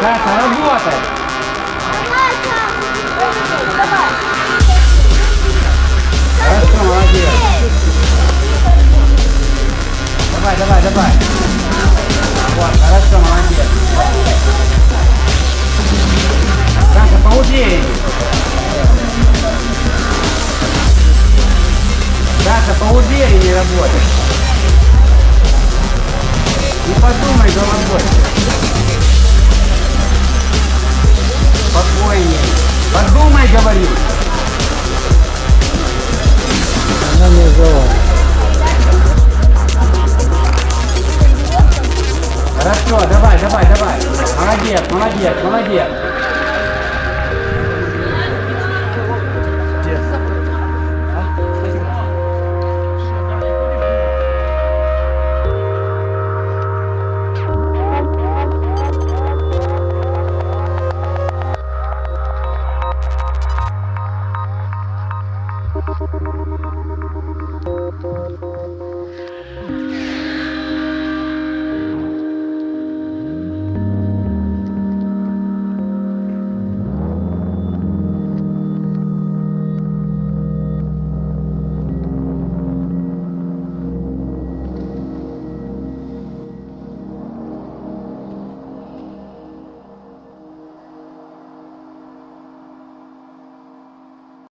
Это работает. Хорошо, молодец. Давай, давай, давай. Вот, хорошо, молодец. Саша, поудей. Саша, поудей не работает. Подумай, говорю. Она не жила. Хорошо, давай, давай, давай. Молодец, молодец, молодец.